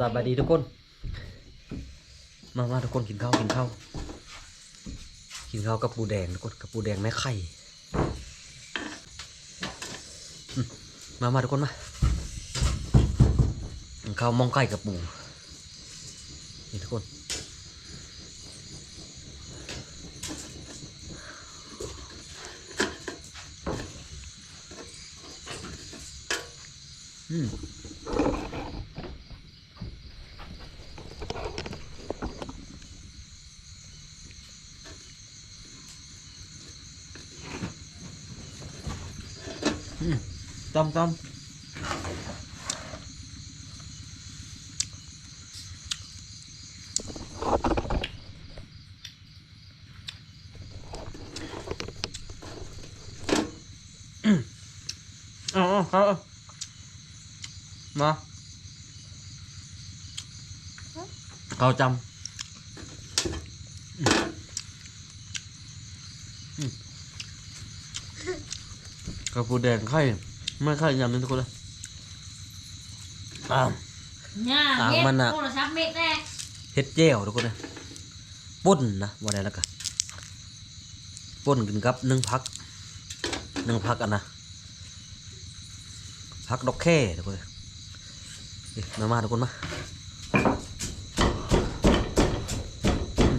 สบายดีทุกคน มามาทุกคนกินข้าวกินข้าวกินข้าวกับปูแดงทุกคนกับปูแดงแม่ไข่มมามาทุกคนมากินข้าวมองไก่กับปูนี่ทุกคนอืม ต้มต้มอ๋อครับมาเขาจำอืมอืม กระปูแดงไข่ไม่ค่อยยำนะทุกคนเลยอ่าเนี่ยอ่างเม็ดมันอะ โทรศัพท์เม็ดแน่เฮ็ดเจียวทุกคนเลยป่นนะว่าได้แล้วกันป่นกินกับหนึ่งพักหนึ่งพักอันนะพักดอกแค่ทุกคนเลยเอ๊ะมามาทุกคนมาอืม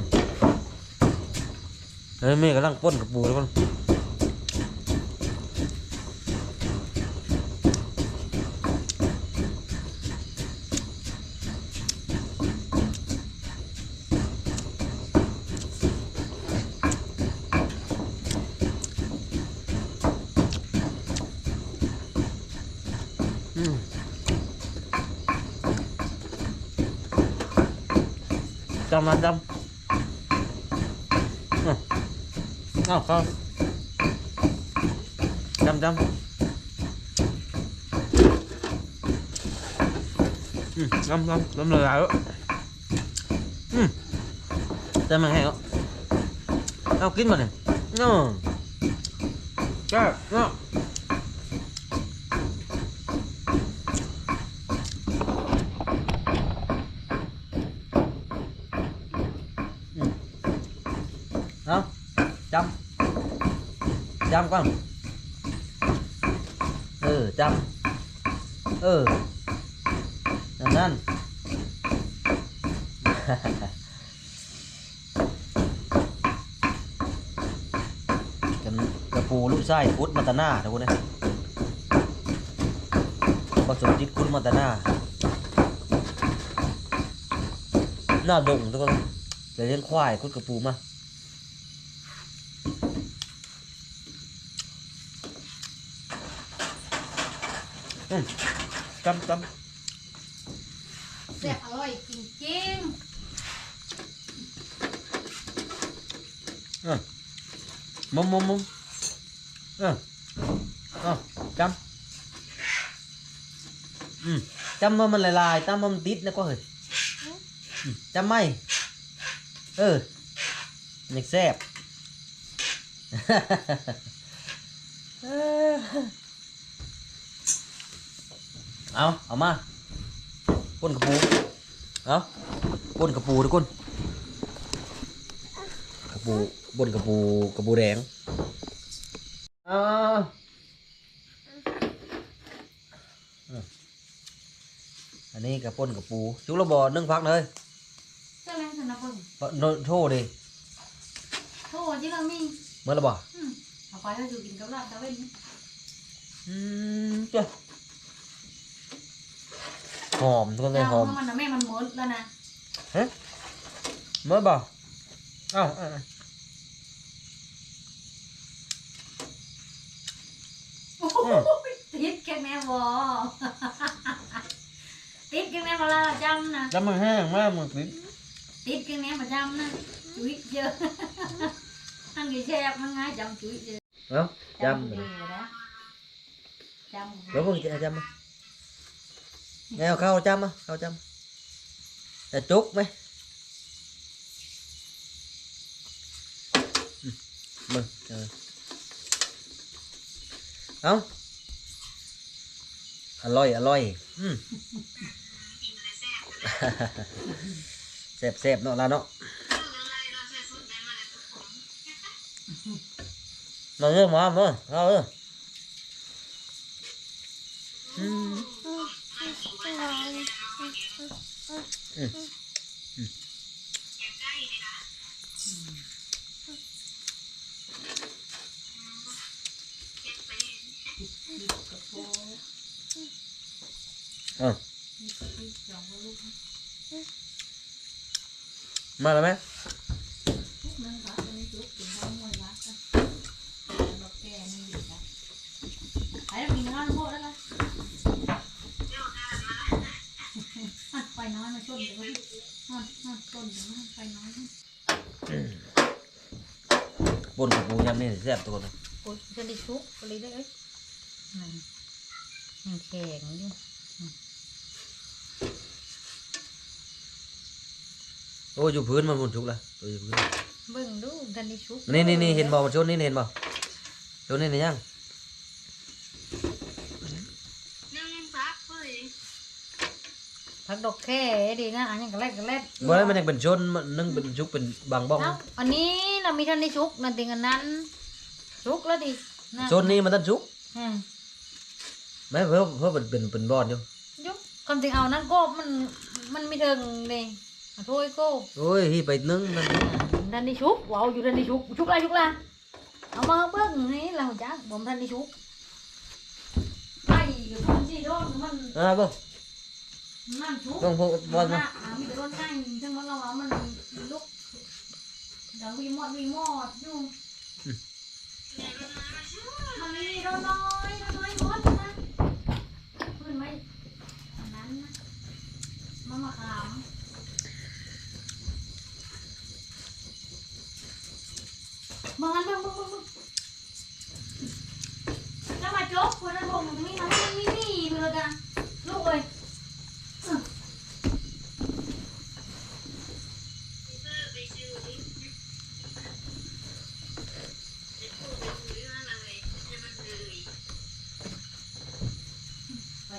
เฮ้ยแม่กำลังป่นกับปูทุกคน จำมาจำอะเอาเข้าจำจำอืมจำจำจำเลยแล้วอืมจำมาให้เอาเอากินมาเนี่ยน้อจ้าน้อ เอาจำ จำก่อนเออจำเออนั่นนั่นกันกระปูลูกไส้พุดมาตาหน้าทุกคนนะผสมจิตคุดมาตาหน้าหน้าดงทุกคนเดี๋ยวเลี้ยงควายคุดกระปูมา อืมจำจแซ่บอร่อยจริงำมุมมุมมุมเออเอ่จำอืมจำว่ามันละลายจำว่ามันติดนะก็เฮ้ยอืมจำไม่เออยังแซ่บ เอ้อเอาเอามาป้นกระปูเอาป้นกระปูทุกคนกระปูบนกระปูกระปูแดงเอาเอาอันนี้กระป้นกระปูชุกระบอนึ่งพักเลยๆเจ้าแรงสนับเบิ่งปะโนโทษดิโทษที่เรามีเมื่อระบออืมเอาไปให้ดูกินกับลาบตะเว้นนี่อืมเจ้า หอมทุกคนเลยหอมเพราะมันน่ะแม่มันหมดแล้วนะเมื่อบ่เอ้าเอาเอาโอ้โหติดแค่แม่บอติดแค่แม่บอละจำนะแล้วมันแห้งมากมันติดติดแค่แม่ประจำนะจุ้ยเยอะนั่นกี่แซ่บมันง่ายจำจุ้ยเยอะเอ้าจำเลเลยยนะจำแล้วมึงจะจำมั้ยแนวเข้าจำมั้ยเข้าจำ จะจุกไหมอืมมึงเออเอ้าอร่อยอร่อย อืมเสพเสพเนาะล่ะเนาะมาเออมาเออเอาเอออืมอืมอะมาแล้วไหม ไปแล้วกินข้าวโพดแล้วล่ะไป น้อยมาชนเดี๋ยวก็นอนนอนชนเดี๋ยวไปน้อยบนกับปูยำนี่แซ่บตัวเลยโอ้ยจะได้ชุบอะไรได้เอ้ยมันแข็งอยู่โอ้ยอยู่พื้นมันบนชุกละตัวอยู่พื้นเบิ่งดูกันได้ชุบนี่นี่นี่เห็นบ่มันชนนี่เห็นบ่ชนนี่เห็นยัง ผักดอกแค่ดีนะอันนี้ก็แรกก็แรกบ่ได้มันยังเป็นชนมันนึงเป็นชุกเป็นบางบ้อง เอ้าอันนี้เรามีท่านได้ชุกนั่นติงอันนั้นชุกแล้วดิะชนนี่มันต้นชุกอืมไม่เพื่อเพื่อเป็นเป็นเป็นบอนอยู่ยุกคำจริงเอานั้นก็มันมันไม่ถึงเลยขอโทษก็โอ้ยที่ไปนึ่งนั่นท่านได้ชุกว้าวอยู่ท่านได้ชุกชุกอะไรชุกละเอามาเบิ่งนี่เราจ้าผมท่านได้ชุกไปหรือคนที่โดนมัน อ่าเบิ่ง มันชุกเบิ่งพวกบอลมัมานมีแต่โดนง่ายทั้งหมดเราเอามันลุกเดี๋ยววีมอดวีมอดอยู่มันมีโดนน้อยโดนน้อยหมดนะพื้นไหมอันนั้นนะมะมะขามมองอันเบิ่งเบิ่งเบิ่งเบิ่งแล้วมาจกคนนั้นบอกมันมีมันมีมีเลยกันลูกเอ้ย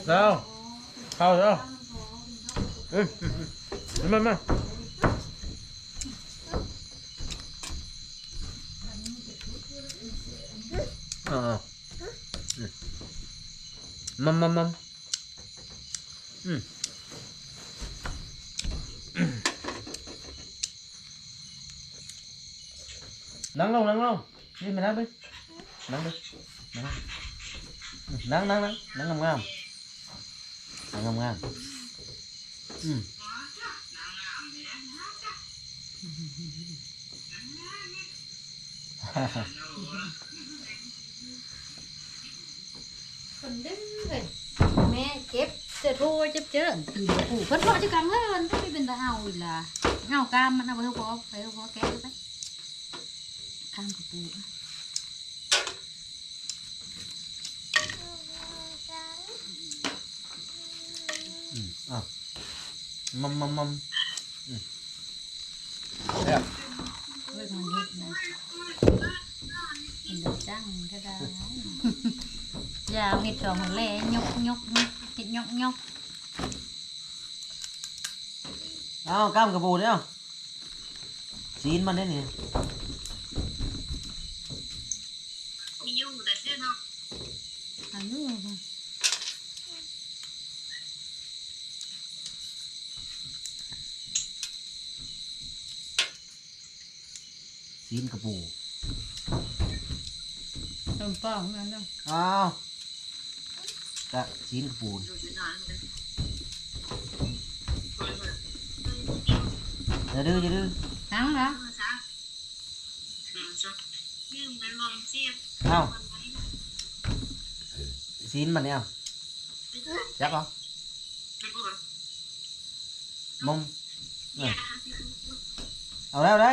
เอาเข้าแล้วอืมมามาอ่ามัมมัมมัมอืมนั่งล งางามๆงามอืมคนดึงเลยแม่เจ็บจะโทรเจ็บเจอตีนปู่เพิ่นบอกจะกำเงินต้องไม่เป็นตาเอาอีกล่ะเอากามมันเอาไปเถอะพอไปเถอะพอแกะไปกามกับปู่ อืมอ้าว มัมมัมมัมอืมเนี่ยเลิกมันเฮ็ดนะเป็นดอกจังก็ได้ยาเม็ดสองหัวแล่ยกยกยกเห็ดยกยก เอากล้ามกระปูเนี่ยซีนมันได้นี่ อายุ ซีนกระปูต้นป้องนั่นเนาะอ้าวกะซีนกระปูอย่าดื้ออย่าดื้อทั้งละเอาซีนมันเนี่ยจับเอามงเนี่ยเอาแล้วได้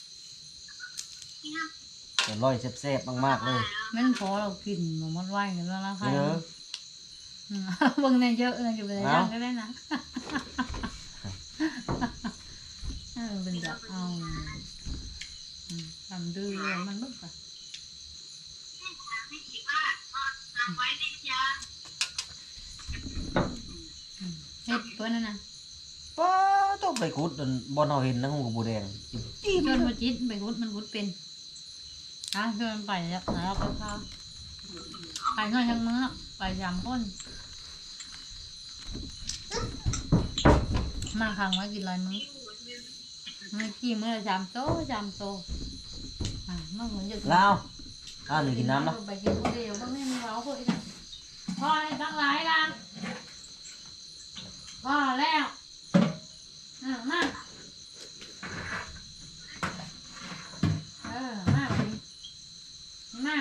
จะร่อยแซ่บๆมากๆเลยแม่นพอเรากินหมูมันไหวกันแล้วนะค่ะเยอะอืมเบิ่งในเยอะเลยจะเป็นย่างก็ได้นะเออเป็นแบบเอาอืมทำดื้อมันบึกอะอืมเฮ็ดเพื่อนนั่นนะป้าต้องไปขุดจนบอลเอาเห็นนะงูกับบูแดงชวนมาจิตไปกุดมันกุดเป็น ฮะชวนมันไปแล้วไหนเราไปข้าวไปเงินทั้งมื้อไปยำก้นมาขังไว้กินอะไรมื้อมื้อกี่มื้อละจำโตจำโตอะมันเหมือนจะลาวอ้าวหนึ่งกินน้ำนะไปกินคนเดียวบ้างไม่มีเราเพื่อนพอให้ตั้งหลายละพอแล้วอะมาเออมาไป มา